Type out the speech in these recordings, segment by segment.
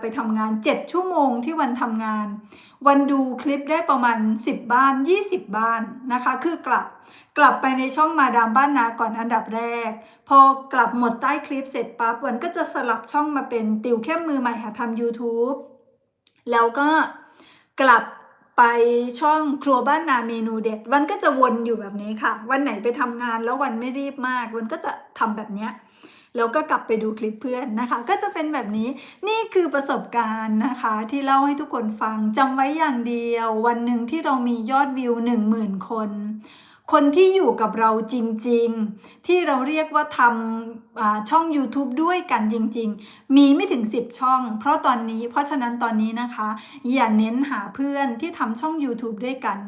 ไปทำงาน 7 ชั่วโมงที่วันทำงาน วันดูคลิปได้ประมาณ 10 บ้าน 20 บ้านนะคะ คือกลับกลับไปในช่องมาดามบ้านนาก่อนอันดับแรก พอกลับหมดใต้คลิปเสร็จปั๊บวันก็จะสลับช่องมาเป็นติวเข้มมือใหม่หาทำ YouTube แล้วก็กลับไปช่องครัวบ้านนาเมนูเด็ด วันก็จะวนอยู่แบบนี้ค่ะ วันไหนไปทำงานแล้ววันไม่รีบมาก วันก็จะทำแบบเนี้ย แล้วก็กลับไปดูคลิปเพื่อนนะคะ ก็จะเป็นแบบนี้นี่คือประสบการณ์นะคะ ที่เล่าให้ทุกคนฟังจำไว้อย่างเดียว วันหนึ่งที่เรามียอดวิว 1 0,000 คน คนที่อยู่กับเราจริง ๆ ที่เราเรียกว่าทำช่อง YouTube ด้วยกันจริง ๆ มีไม่ถึง 10 ช่อง เพราะตอนนี้เพราะฉะนั้นตอนนี้นะคะ อย่าเน้นหาเพื่อนที่ทำช่อง YouTube ด้วยกัน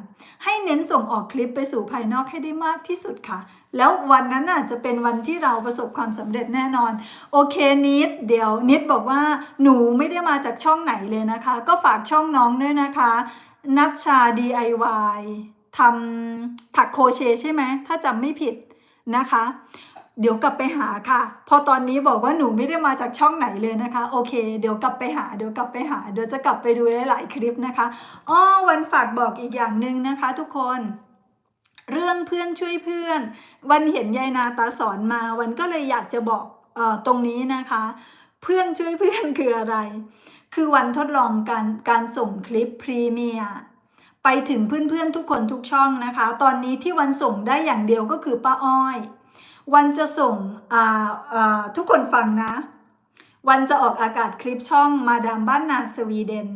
ให้เน้นส่งออกคลิปไปสู่ภายนอกให้ได้มากที่สุดค่ะ แล้ววันนั้นน่ะจะเป็นวันที่เราประสบความสำเร็จแน่นอน โอเคนิด เดี๋ยวนิดบอกว่าหนูไม่ได้มาจากช่องไหนเลยนะคะ ก็ฝากช่องน้องด้วยนะคะ นัชชา DIY ทำถักโคเชใช่ไหม ถ้าจำไม่ผิดนะคะ เดี๋ยวกลับไปหาค่ะ พอตอนนี้บอกว่าหนูไม่ได้มาจากช่องไหนเลยนะคะ โอเค เดี๋ยวกลับไปหา เดี๋ยวกลับไปหา เดี๋ยวจะกลับไปดูหลายๆคลิปนะคะ อ้อ วันฝากบอกอีกอย่างหนึ่งนะคะ ทุกคน เรื่องเพื่อนช่วยเพื่อน วันเห็นยายนาตาสอนมา วันก็เลยอยากจะบอกออตรงนี้นะคะ เพื่อนช่วยเพื่อนคืออะไร คือวันทดลองการการส่งคลิปพรีเมียร์ไปถึงเพื่อนๆทุกคนทุกช่องนะคะ ตอนนี้ที่วันส่งได้อย่างเดียวก็คือป้าอ้อย วันจะส่งทุกคนฟังนะวันจะออกอากาศคลิปช่องมาดามบ้านนาสวีเดน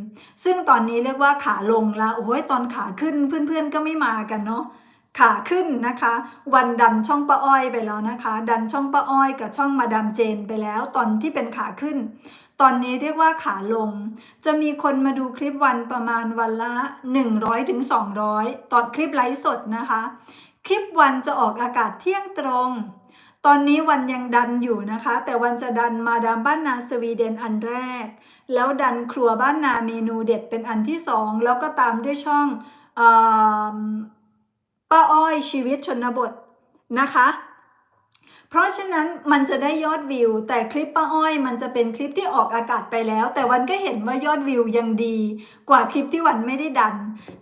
ซึ่งตอนนี้เรียกว่าขาลงแล้วโอ้ยตอนขาขึ้นเพื่อนๆก็ไม่มากันเนาะ ขาขึ้นนะคะ วันดันช่องป้าอ้อยไปแล้วนะคะ ดันช่องป้าอ้อยกับช่องมาดามเจนไปแล้ว ตอนที่เป็นขาขึ้น ตอนนี้เรียกว่าขาลง จะมีคนมาดูคลิปวันประมาณวันละ100ถึง200 ตอนคลิปไลฟ์สดนะคะ คลิปวันจะออกอากาศเที่ยงตรงตอนนี้วันยังดันอยู่นะคะ แต่วันจะดันมาดามบ้านนาสวีเดนอันแรก แล้วดันครัวบ้านนาเมนูเด็ดเป็นอันที่สองแล้วก็ตามด้วยช่อง ป้าอ้อยชีวิตชนบทนะคะ เพราะฉะนั้นมันจะได้ยอดวิว แต่คลิปป้าอ้อย มันจะเป็นคลิปที่ออกอากาศไปแล้ว แต่วันก็เห็นว่ายอดวิวยังดี กว่าคลิปที่วันไม่ได้ดัน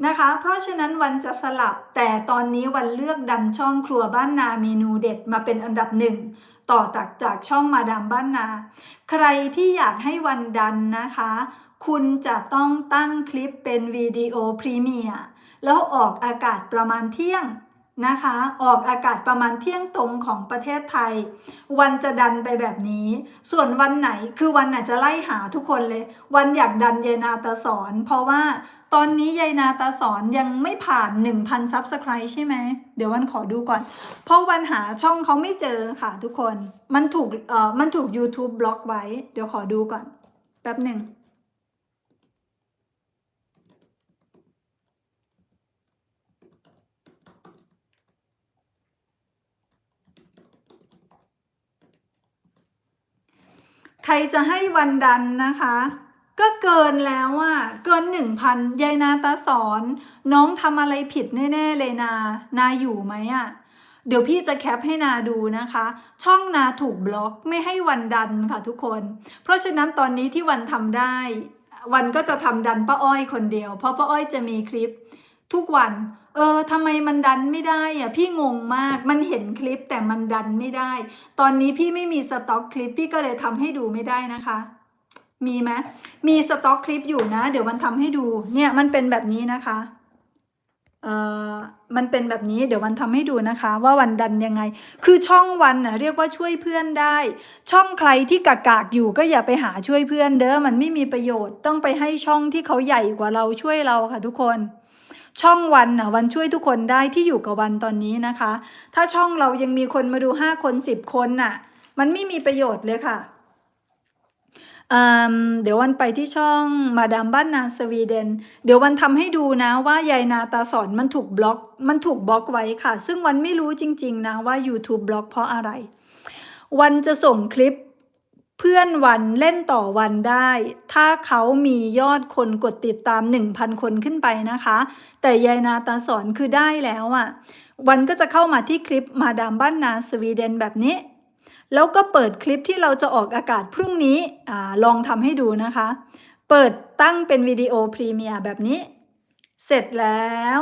นะคะ เพราะฉะนั้นวันจะสลับ แต่ตอนนี้วันเลือกดันช่องครัวบ้านนาเมนูเด็ดมาเป็นอันดับหนึ่งต่อจากจากช่องมาดามบ้านนา ใครที่อยากให้วันดันนะคะ คุณจะต้องตั้งคลิปเป็นวิดีโอพรีเมียร์ แล้วออกอากาศประมาณเที่ยงนะคะ ออกอากาศประมาณเที่ยงตรงของประเทศไทย วันจะดันไปแบบนี้ ส่วนวันไหนคือวันอาจจะไล่หาทุกคนเลย วันอยากดันยายนาตาสอนเพราะว่าตอนนี้ยายนาตาสอนยังไม่ผ่าน 1,000ซับสไครต์ใช่ไหม เดี๋ยววันขอดูก่อน เพราะวันหาช่องเขาไม่เจอค่ะทุกคน มันถูกเอ่อมันถูก YouTube บล็อกไว้ เดี๋ยวขอดูก่อนแป๊บหนึ่ง ใครจะให้วันดันนะคะ ก็เกินแล้วอะเกินหนึ่งพันยายนาตาสอนน้องทำอะไรผิดแน่ ๆ เลยนา นาอยู่ไหมอะเดี๋ยวพี่จะแคปให้นาดูนะคะ ช่องนาถูกบล็อกไม่ให้วันดันค่ะทุกคน เพราะฉะนั้นตอนนี้ที่วันทำได้ วันก็จะทำดันป้าอ้อยคนเดียว เพราะป้าอ้อยจะมีคลิป ทุกวัน เออทำไมมันดันไม่ได้อะพี่งงมากมันเห็นคลิปแต่มันดันไม่ได้ ตอนนี้พี่ไม่มีสต็อกคลิปพี่ก็เลยทำให้ดูไม่ได้นะคะ มีไหมมีสต็อกคลิปอยู่นะ เดี๋ยวมันทำให้ดูเนี่ยมันเป็นแบบนี้นะคะเอ่อมันเป็นแบบนี้เดี๋ยววันทำให้ดูนะคะ ว่าวันดันยังไง คือช่องวันน่ะเรียกว่าช่วยเพื่อนได้ ช่องใครที่กากากๆอยู่ก็อย่าไปหาช่วยเพื่อนเด้อมันไม่มีประโยชน์ต้องไปให้ช่องที่เขาใหญ่กว่าเราช่วยเราค่ะทุกคน ช่องวันนะวันช่วยทุกคนได้ที่อยู่กับวันตอนนี้นะคะ ถ้าช่องเรายังมีคนมาดูห้าคนสิบคนน่ะ มันไม่มีประโยชน์เลยค่ะเดี๋ยววันไปที่ช่องมาดามบ้านนาสวีเดน เดี๋ยววันทำให้ดูนะว่ายายนาตาสอนมันถูกบล็อก มันถูกบล็อกไว้ค่ะ ซึ่งวันไม่รู้จริง ๆ นะว่า YouTube บล็อกเพราะอะไร วันจะส่งคลิป เพื่อนวันเล่นต่อวันได้ ถ้าเขามียอดคนกดติดตาม 1,000 คนขึ้นไปนะคะ แต่ยายนาตาสอนคือได้แล้วอะ่ะ วันก็จะเข้ามาที่คลิปมาดามบ้านนาสวีเดนแบบนี้ แล้วก็เปิดคลิปที่เราจะออกอากาศพรุ่งนี้อ่าลองทำให้ดูนะคะ เปิดตั้งเป็นวิดีโอพรีเมียร์แบบนี้ เสร็จแล้ว